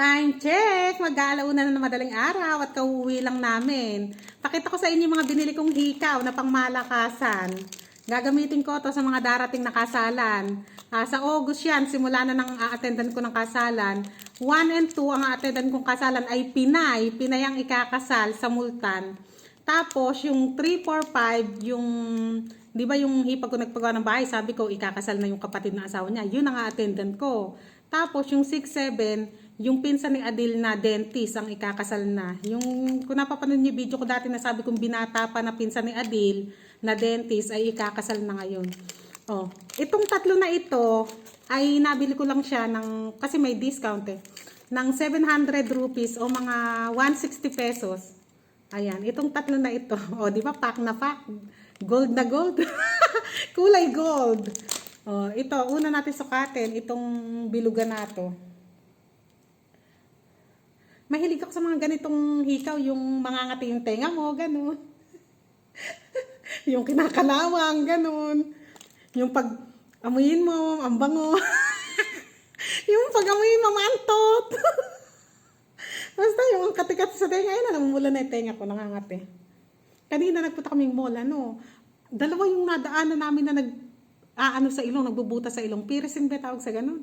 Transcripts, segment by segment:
Time check! Mag-aalauna na ng madaling araw at kauwi lang namin. Pakita ko sa inyo yung mga binili kong hikaw na pangmalakasan. Gagamitin ko to sa mga darating na kasalan. Ah, sa August yan, simula na ng a-attendan ko ng kasalan. 1 and 2, ang a-attendan kong kasalan ay Pinay. Pinay ang ikakasal sa Multan. Tapos, yung 3, 4, 5, yung, di ba yung hipag ko nagpagawa ng bahay, sabi ko, ikakasal na yung kapatid ng asawa niya. Yun ang attendant ko. Tapos, yung 6, 7, yung pinsan ni Adil na dentist ang ikakasal na. Yung, kung napapanood niyo video ko dati na sabi kong binata pa na pinsan ni Adil na dentist ay ikakasal na ngayon. Oh, itong tatlo na ito ay nabili ko lang siya ng, kasi may discount eh, ng 700 rupees o mga 160 pesos. Ayan, itong tatlo na ito. O, di ba? Pack na pack. Gold na gold. Kulay gold. O, ito, una natin sukatin, itong bilugan na to. Mahilig ako sa mga ganitong hikaw, yung mga ngati yung tenga mo, ganun. yung kinakalawang, ganun. Yung pag amuyin mo, ang bango. yung pag amuyin mo, mantot. Basta yung katikat sa tenga, ayun na, namumula na yung tenga ko, nangangati. Kanina nagpunta kaming mall, ano, dalawa yung nadaanan namin na nag, aano sa ilong, nagbubutas sa ilong. Piercing ba tawag sa ganun?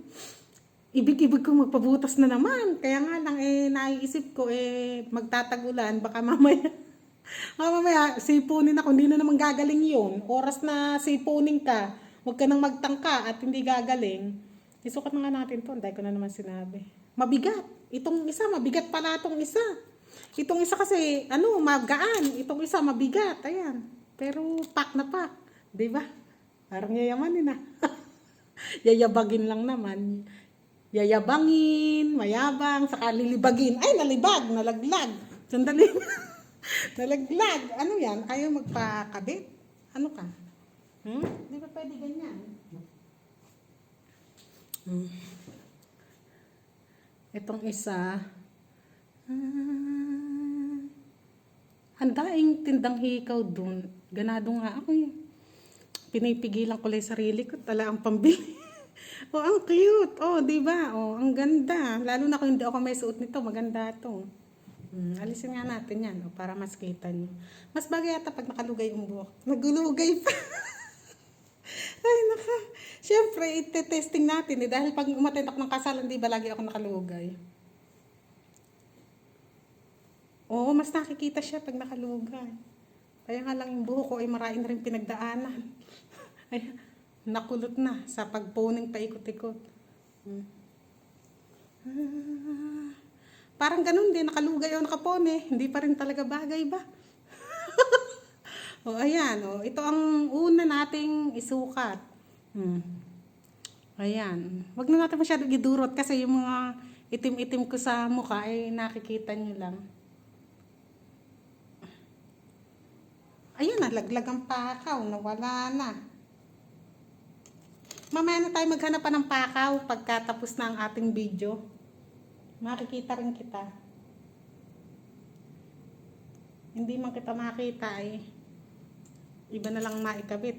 Ibig-ibig ko magpabutas na naman. Kaya nga lang, eh, naiisip ko, eh, magtatagulan, baka mamaya, baka mamaya, sipunin ako, hindi na naman gagaling yun. Oras na sipunin ka, huwag ka nang magtangka at hindi gagaling. Isukat na nga natin to, dahil ko na naman sinabi. Mabigat. Itong isa, mabigat pala itong isa. Itong isa kasi, ano, magaan. Itong isa, mabigat. Ayan. Pero, pak na pak. Ba? Parang yayamanin na. Yayabagin lang naman. Yayabangin, mayabang, saka lilibagin. Ay, nalibag, nalaglag. Sandali. nalaglag. Ano yan? Ayaw magpakabit? Ano ka? Hmm? Di ba pwede ganyan? Hmm. Itong isa, ah, ang tindang hikaw dun. Ganado nga ako eh. Pinipigilan ko lang sarili ko. Tala ang pambili. Oh, ang cute. Oh, di ba? Oh, ang ganda. Lalo na kung hindi ako may suot nito. Maganda to. Hmm, alisin nga natin yan oh, para mas kita nyo. Mas bagay yata pag nakalugay yung buhok. Nagulugay pa. Ay, naka. Siyempre, ite-testing natin eh. Dahil pag umattend ako ng kasalan, di ba lagi ako nakalugay? Oo, mas nakikita siya pag nakalugay. Kaya nga lang yung buho ko ay maraming na rin pinagdaanan. Ay, nakulot na sa pagponing paikot-ikot. Hmm. Ah, parang ganun din, nakalugay o nakapone. Hindi pa rin talaga bagay ba? o, ayan. O, ito ang una nating isukat. Hmm. Ayan. Wag na natin masyadong idurot kasi yung mga itim-itim ko sa mukha ay nakikita nyo lang. Ayun na, laglag ang pakaw. Nawala na. Mamaya na tayo maghanap pa ng pakaw pagkatapos na ang ating video. Makikita rin kita. Hindi man kita makita eh. Iba na lang maikabit.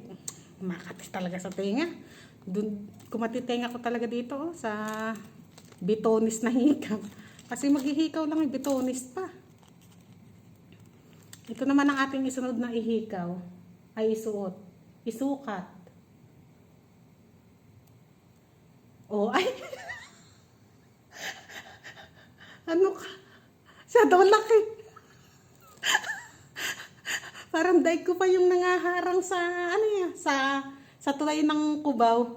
Makatis talaga sa tenga. Dun, kumatitenga ko talaga dito oh, sa bitonis na hikaw. Kasi maghihikaw lang yung bitonis pa. Ito naman ang ating isunod na ihikaw ay isuot. Isukat. Oh, ay. ano ka? Sa daw laki. Parang daig ko pa yung nangaharang sa, ano yan, sa, sa tulay ng kubaw.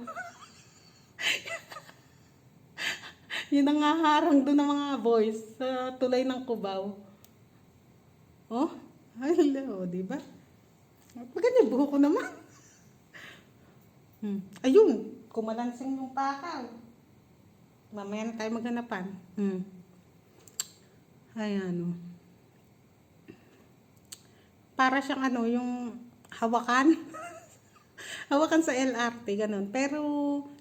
yung nangaharang doon ng mga boys sa tulay ng kubaw. Oh, hello, di ba? Maganda buho ko naman. Hmm. Ayun, kumalansing yung pakaw. Mamaya na tayo maghanapan. Hmm. Ayan, oh. Para siyang ano, yung hawakan. hawakan sa LRT, ganun. Pero,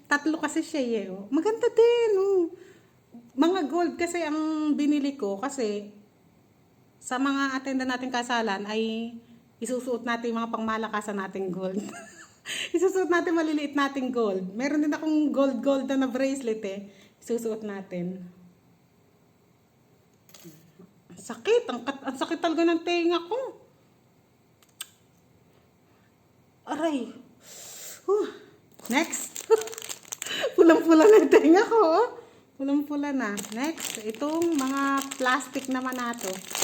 tatlo kasi siya eh. Oh. Maganda din, oh. Mga gold kasi ang binili ko kasi sa mga attendant natin kasalan ay isusuot natin yung mga pangmalakasan nating gold. isusuot natin maliliit nating gold. Meron din akong gold gold na, na bracelet eh. Isusuot natin. Sakit. Ang, ang sakit talaga ng tenga ko. Aray. Huh. Next. Pulang-pula na yung tenga ko. oh. Pulang-pula na. Next. Itong mga plastic naman nato.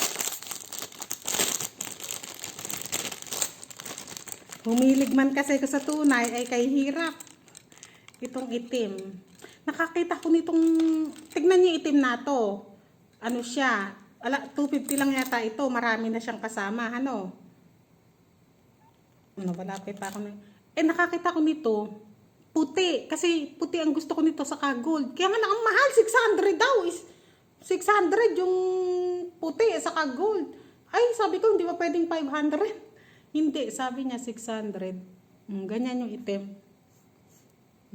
Humilig man kasi ko sa tunay ay kay hirap. Itong itim. Nakakita ko nitong, tignan niyo itim na to. Ano siya? Ala, 250 lang yata ito. Marami na siyang kasama. Ano? Ano, malapit pa ako na. Eh, nakakita ko nito. Puti. Kasi puti ang gusto ko nito sa gold. Kaya nga ang mahal. 600 daw. Is 600 yung puti sa gold. Ay, sabi ko, hindi ba pwedeng 500? Hindi, sabi niya 600. Mm, ganyan yung itim.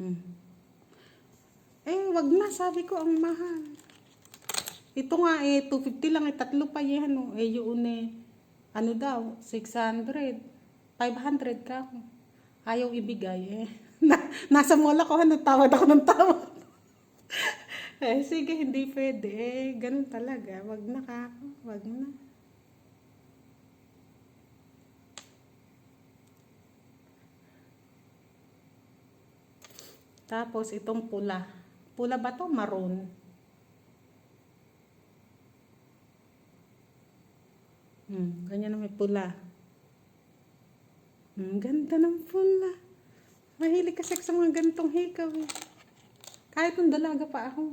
Mm. Eh, wag na, sabi ko, ang mahal. Ito nga eh, 250 lang, eh, tatlo pa yan. Oh. Eh, yun eh, ano daw, 600. 500 ka. Ayaw ibigay eh. Na, nasa mall ako, ano, tawad ako ng tawad. eh, sige, hindi pwede. Eh, ganun talaga. Wag na ka. Wag na. Tapos itong pula. Pula ba to? Maroon. Hmm, ganyan na may pula. Hmm, ganda ng pula. Mahilig kasi sa mga gantong hikaw eh. Kahit nung dalaga pa ako.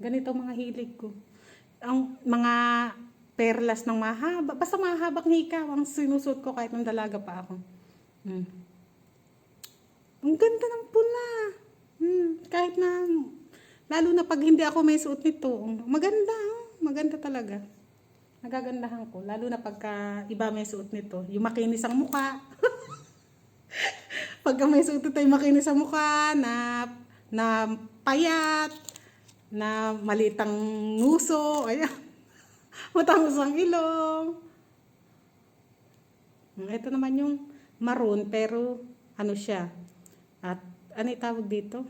Ganito mga hilig ko. Ang mga perlas ng mahaba. Basta mahabang hikaw ang sinusot ko kahit nung dalaga pa ako. Hmm. Ang ganda ng pula. Hmm, kahit na, lalo na pag hindi ako may suot nito, maganda, oh. maganda talaga. Nagagandahan ko, lalo na pagka iba may suot nito, yung makinis ang mukha. pagka may suot nito, yung makinis ang mukha, na, na payat, na malitang nguso, ayan. Matangos ang ilong. Hmm, Ito naman yung maroon, pero ano siya, at ano tawag dito?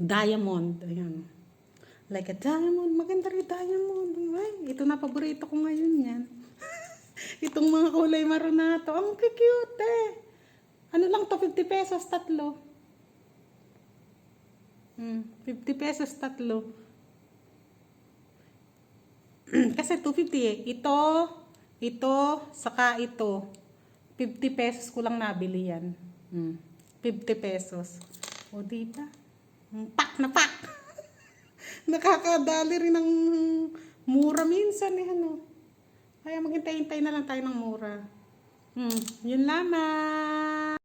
Diamond. Ayan. Like a diamond. Maganda rin diamond. Ay, ito na paborito ko ngayon yan. Itong mga kulay maroon na to. Ang cute eh. Ano lang to? 50 pesos tatlo. Hmm, 50 pesos tatlo. Kasi 250 eh. Ito, ito, saka ito. 50 pesos ko lang nabili yan. Hmm. 50 pesos. O, di Pak na pak! Nakakadali rin ng mura minsan eh, ano. Kaya maghintay-hintay na lang tayo ng mura. Hmm, yun lamang.